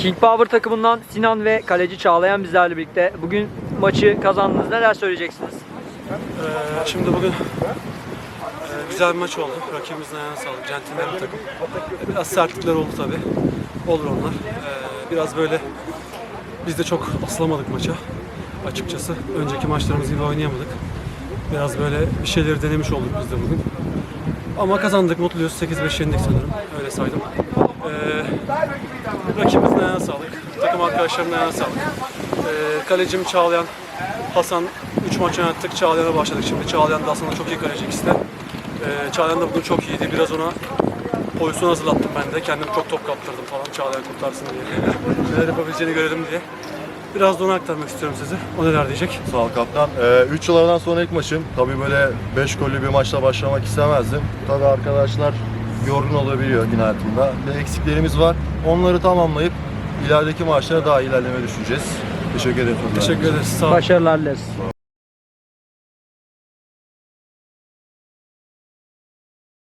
King Power takımından Sinan ve kaleci Çağlayan bizlerle birlikte. Bugün maçı kazandınız. Neler söyleyeceksiniz? Ee, şimdi bugün e, güzel bir maç oldu. Rakibimizin ayağına sağlık. Centilmen bir takım. E, Biraz sertlikler oldu tabi. Olur onlar. Ee, biraz böyle biz de çok aslamadık maça. Açıkçası önceki maçlarımız gibi oynayamadık. Biraz böyle bir şeyleri denemiş olduk biz de bugün. Ama kazandık, mutluyuz. 8-5 yendik sanırım. Öyle saydım. Ee, rakibimizin ayağına sağlık. Takım arkadaşlarımın ayağına sağlık. Ee, kalecim Çağlayan, Hasan 3 maç oynattık. Çağlayan'a başladık şimdi. Çağlayan da aslında çok iyi kaleci ikisi de. Ee, Çağlayan da bugün çok iyiydi. Biraz ona pozisyon hazırlattım ben de. Kendim çok top kaptırdım falan Çağlayan kurtarsın diye. Neler yapabileceğini görelim diye. Biraz da ona aktarmak istiyorum size. O neler diyecek? Sağ ol kaptan. 3 yıl aradan sonra ilk maçım. Tabii böyle 5 gollü bir maçla başlamak istemezdim. Tabii arkadaşlar yorgun olabiliyor gün hayatında. Ve eksiklerimiz var. Onları tamamlayıp ilerideki maçlara daha ilerleme düşüneceğiz. Teşekkür ederim. Teşekkür ederiz. Sağ olun. Başarılar dileriz.